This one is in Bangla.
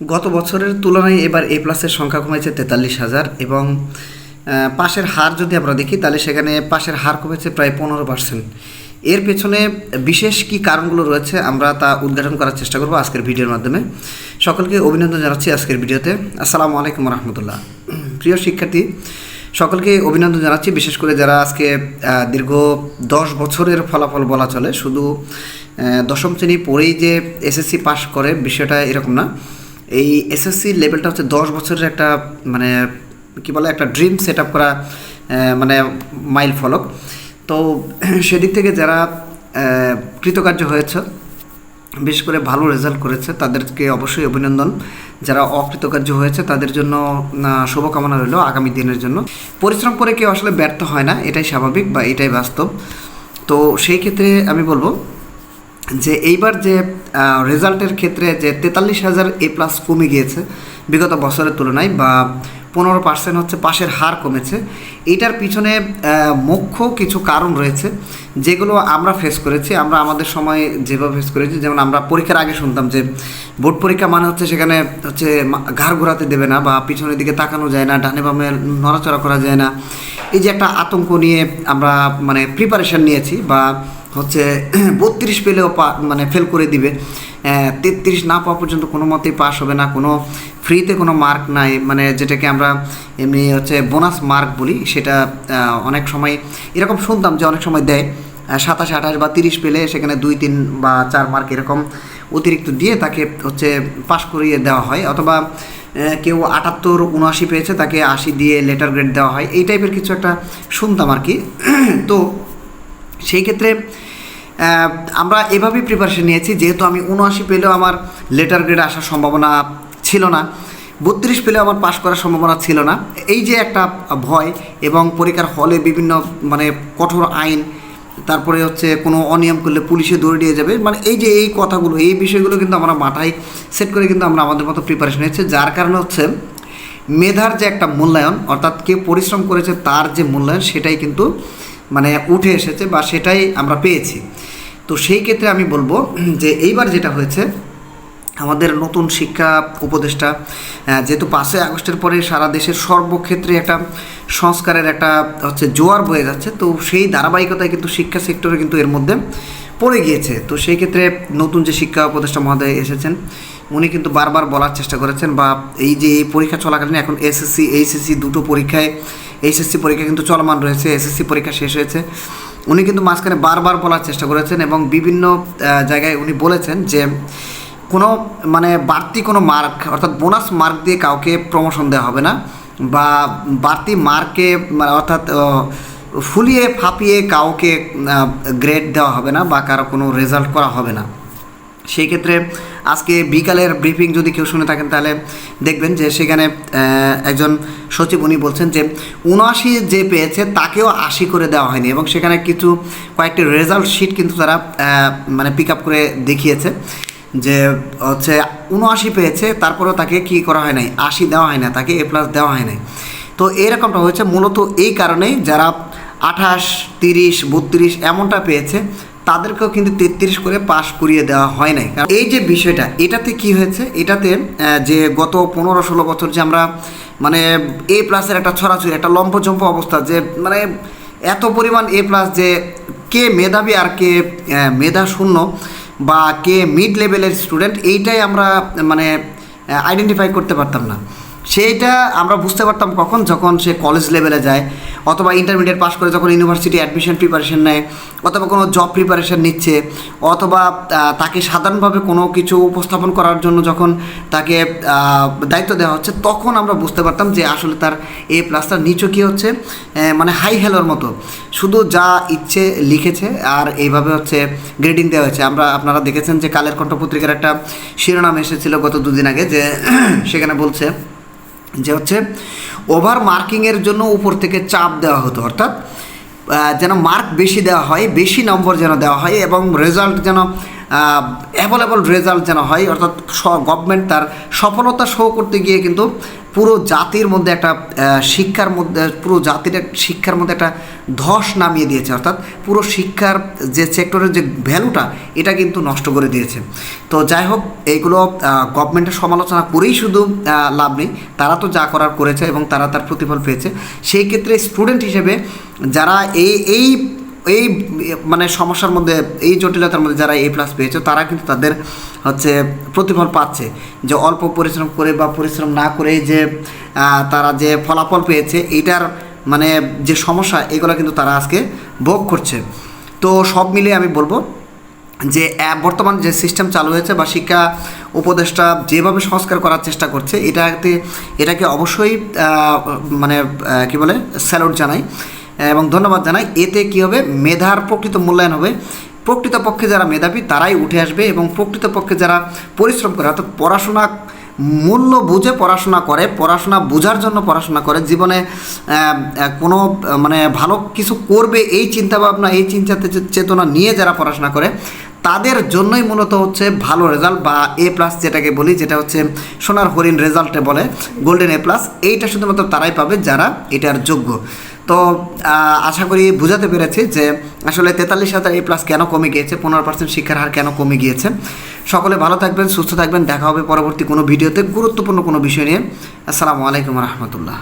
গত বছরের তুলনায় এবার এ প্লাসের সংখ্যা কমেছে তেতাল্লিশ হাজার এবং পাশের হার যদি আমরা দেখি, তাহলে সেখানে পাশের হার কমেছে প্রায় পনেরো পার্সেন্ট এর পেছনে বিশেষ কি কারণগুলো রয়েছে আমরা তা উদ্ঘাটন করার চেষ্টা করব আজকের ভিডিওর মাধ্যমে। সকলকে অভিনন্দন জানাচ্ছি আজকের ভিডিওতে। আসসালামু আলাইকুম রহমতুল্লাহ। প্রিয় শিক্ষার্থী, সকলকে অভিনন্দন জানাচ্ছি, বিশেষ করে যারা আজকে দীর্ঘ দশ বছরের ফলাফল বলা চলে, শুধু দশম শ্রেণি পড়েই যে এসএসসি পাশ করে, বিষয়টা এরকম না। এই এসএসসি লেভেলটা হচ্ছে দশ বছরের একটা মানে কি বলে, একটা ড্রিম সেট আপ করা মানে মাইল ফলক। তো সেদিক থেকে যারা কৃতকার্য হয়েছে, বিশেষ করে ভালো রেজাল্ট করেছে, তাদেরকে অবশ্যই অভিনন্দন। যারা অকৃতকার্য হয়েছে, তাদের জন্য শুভকামনা রইল আগামী দিনের জন্য। পরিশ্রম করে কেউ আসলে ব্যর্থ হয় না, এটাই স্বাভাবিক বা এটাই বাস্তব। তো সেই ক্ষেত্রে আমি বলব যে এইবার যে রেজাল্টের ক্ষেত্রে যে তেতাল্লিশ হাজার এ প্লাস কমে গিয়েছে বিগত বছরের তুলনায় বা পনেরো পার্সেন্ট হচ্ছে পাশের হার কমেছে। এটার পিছনে মুখ্য কিছু কারণ রয়েছে যেগুলো আমরা ফেস করেছি। আমরা আমাদের সময় যেভাবে ফেস করেছি, যেমন আমরা পরীক্ষার আগে শুনতাম যে বোর্ড পরীক্ষা মানে হচ্ছে সেখানে হচ্ছে ঘাড় ঘোরাতে দেবে না বা পিছনের দিকে তাকানো যায় না, ডানে বামে নড়াচড়া করা যায় না। এই যে একটা আতঙ্ক নিয়ে আমরা মানে প্রিপারেশন নিয়েছি বা হচ্ছে, বত্রিশ পেলেও পা মানে ফেল করে দিবে। তেত্রিশ না পাওয়া পর্যন্ত কোনো মতেই পাস হবে না। কোনো ফ্রিতে কোনো মার্ক নাই। মানে যেটাকে আমরা এমনি হচ্ছে বোনাস মার্ক বলি, সেটা অনেক সময় এরকম শুনতাম যে অনেক সময় দেয়। সাতাশ, আঠাশ বা তিরিশ পেলে সেখানে দুই, তিন বা চার মার্ক এরকম অতিরিক্ত দিয়ে তাকে হচ্ছে পাশ করিয়ে দেওয়া হয়। অথবা কেউ আটাত্তর, উনআশি পেয়েছে, তাকে আশি দিয়ে লেটার গ্রেড দেওয়া হয়। এই টাইপের কিছু একটা শুনতাম আর কি। তো সেই ক্ষেত্রে আমরা এভাবেই প্রিপারেশন নিয়েছি। যেহেতু আমি উনআশি পেলেও আমার লেটার গ্রেড আসার সম্ভাবনা ছিল না, বত্রিশ পেলেও আমার পাশ করার সম্ভাবনা ছিল না। এই যে একটা ভয় এবং পরীক্ষার হলে বিভিন্ন মানে কঠোর আইন, তারপরে হচ্ছে কোনো অনিয়ম করলে পুলিশে দৌড়ে দিয়ে যাবে মানে এই যে এই কথাগুলো, এই বিষয়গুলো কিন্তু আমরা মাথায় সেট করে কিন্তু আমরা আমাদের মতো প্রিপারেশন নিয়েছি। যার কারণে হচ্ছে মেধার যে একটা মূল্যায়ন, অর্থাৎ কেউ পরিশ্রম করেছে তার যে মূল্যায়ন, সেটাই কিন্তু মানে উঠে এসেছে বা সেটাই আমরা পেয়েছি। তো সেই ক্ষেত্রে আমি বলব যে এইবার যেটা হয়েছে, আমাদের নতুন শিক্ষা উপদেষ্টা যেহেতু পাঁচই আগস্টের পরে সারা দেশের সর্বক্ষেত্রে একটা সংস্কারের একটা হচ্ছে জোয়ার বয়ে যাচ্ছে, তো সেই ধারাবাহিকতায় কিন্তু শিক্ষা সেক্টরে কিন্তু এর মধ্যে পড়ে গিয়েছে। তো সেই ক্ষেত্রে নতুন যে শিক্ষা উপদেষ্টা মহোদয় এসেছেন, উনি কিন্তু বারবার বলার চেষ্টা করেছেন বা এই যে এই পরীক্ষা চলাকালীন এখন এসএসসি, এইচএসসি দুটো পরীক্ষায় এইচএসসি পরীক্ষা কিন্তু চলমান রয়েছে, এসএসসি পরীক্ষা শেষ হয়েছে। উনি কিন্তু মাঝখানে বারবার বলার চেষ্টা করেছেন এবং বিভিন্ন জায়গায় উনি বলেছেন যে কোনো মানে বাড়তি কোনো মার্ক, অর্থাৎ বোনাস মার্ক দিয়ে কাউকে প্রমোশন দেওয়া হবে না বা বাড়তি মার্কে মানে অর্থাৎ ফুলিয়ে ফাঁপিয়ে কাউকে গ্রেড দেওয়া হবে না বা কারও কোনো রেজাল্ট করা হবে না। সেই ক্ষেত্রে আজকে বিকালের ব্রিফিং যদি কেউ শুনে থাকেন, তাহলে দেখবেন যে সেখানে একজন সচিব উনি বলছেন যে উনআশি যে পেয়েছে তাকেও আশি করে দেওয়া হয়নি এবং সেখানে কিছু কয়েকটি রেজাল্ট শিট কিন্তু তারা মানে পিক আপ করে দেখিয়েছে যে হচ্ছে উনআশি পেয়েছে, তারপরেও তাকে কি করা হয় নাই, আশি দেওয়া হয় না, তাকে এ প্লাস দেওয়া হয় নাই। তো এরকমটা হয়েছে মূলত এই কারণেই যারা আঠাশ, তিরিশ, বত্রিশ এমনটা পেয়েছে তাদেরকেও কিন্তু তেত্রিশ করে পাশ করিয়ে দেওয়া হয় নাই। কারণ এই যে বিষয়টা, এটাতে কি হয়েছে? এটাতে যে গত পনেরো ষোলো বছর যে আমরা মানে এ প্লাসের একটা ছড়াছড়ি, একটা লম্পজম্প অবস্থা, যে মানে এত পরিমাণ এ প্লাস যে, কে মেধাবী আর কে মেধা শূন্য বা কে মিড লেভেলের স্টুডেন্ট এইটাই আমরা মানে আইডেন্টিফাই করতে পারতাম না। সেইটা আমরা বুঝতে পারতাম কখন? যখন সে কলেজ লেভেলে যায় অথবা ইন্টারমিডিয়েট পাস করে যখন ইউনিভার্সিটি অ্যাডমিশন প্রিপারেশন নেয়, অথবা কোনো জব প্রিপারেশন নিচ্ছে, অথবা তাকে সাধারণভাবে কোনো কিছু উপস্থাপন করার জন্য যখন তাকে দায়িত্ব দেওয়া হচ্ছে, তখন আমরা বুঝতে পারতাম যে আসলে তার এ প্লাসটার নিচু কী হচ্ছে মানে হাই হেলোর মতো। শুধু যা ইচ্ছে লিখেছে আর এইভাবে হচ্ছে গ্রেডিং দেওয়া হয়েছে। আমরা, আপনারা দেখেছেন যে কালের কণ্ঠ পত্রিকার একটা শিরোনাম এসেছিল গত দুদিন আগে যে সেখানে বলছে যে হচ্ছে ওভার মার্কিংয়ের জন্য উপর থেকে চাপ দেওয়া হতো, অর্থাৎ যেন মার্ক বেশি দেওয়া হয়, বেশি নম্বর যেন দেওয়া হয় এবং রেজাল্ট যেন অ্যাভেলেবল রেজাল্ট যেন হয়, অর্থাৎ গভর্নমেন্ট তার সফলতা শো করতে গিয়ে কিন্তু পুরো জাতির মধ্যে একটা শিক্ষার মধ্যে, পুরো জাতির শিক্ষার মধ্যে একটা ধস নামিয়ে দিয়েছে, অর্থাৎ পুরো শিক্ষার যে সেক্টরের যে ভ্যালুটা এটা কিন্তু নষ্ট করে দিয়েছে। তো যাই হোক, এইগুলো গভর্নমেন্টের সমালোচনা করেই শুধু লাভ নেই, তারা তো যা করার করেছে এবং তারা তার প্রতিফল পেয়েছে। সেই ক্ষেত্রে স্টুডেন্ট হিসেবে যারা এই এই এই মানে সমস্যার মধ্যে, এই জটিলতার মধ্যে যারা এ প্লাস পেয়েছে, তারা কিন্তু তাদের হচ্ছে প্রতিফল পাচ্ছে। যে অল্প পরিশ্রম করে বা পরিশ্রম না করে যে তারা যে ফলাফল পেয়েছে এইটার মানে যে সমস্যা, এগুলো কিন্তু তারা আজকে ভোগ করছে। তো সব মিলিয়ে আমি বলব যে বর্তমান যে সিস্টেম চালু হয়েছে বা শিক্ষা উপদেষ্টা যেভাবে সংস্কার করার চেষ্টা করছে, এটাতে, এটাকে অবশ্যই মানে কি বলে স্যালুট জানাই। এবং ধন্যবাদ জানাই, এতে কী হবে? মেধার প্রকৃত মূল্যায়ন হবে। প্রকৃতপক্ষে যারা মেধাবী, তারাই উঠে আসবে এবং প্রকৃতপক্ষে যারা পরিশ্রম করে, অর্থাৎ পড়াশোনা মূল্য বুঝে পড়াশোনা করে, পড়াশোনা বোঝার জন্য পড়াশোনা করে, জীবনে কোনো মানে ভালো কিছু করবে এই চিন্তাভাবনা, এই চিন্তাতে চেতনা নিয়ে যারা পড়াশোনা করে, তাদের জন্যই মূলত হচ্ছে ভালো রেজাল্ট বা এ প্লাস যেটাকে বলি, যেটা হচ্ছে সোনার হরিণ রেজাল্টে বলে গোল্ডেন এ প্লাস এইটা শুধুমাত্র তারাই পাবে যারা এটার যোগ্য। তো আশা করি বুঝাতে পেরেছি যে আসলে তেতাল্লিশ হাজার এ প্লাস কেন কমে গিয়েছে, পনেরো পার্সেন্ট শিক্ষার হার কেন কমে গিয়েছে। সকলে ভালো থাকবেন, সুস্থ থাকবেন, দেখা হবে পরবর্তী কোনো ভিডিওতে গুরুত্বপূর্ণ কোনো বিষয় নিয়ে। আসসালামু আলাইকুম রহমতুল্লাহ।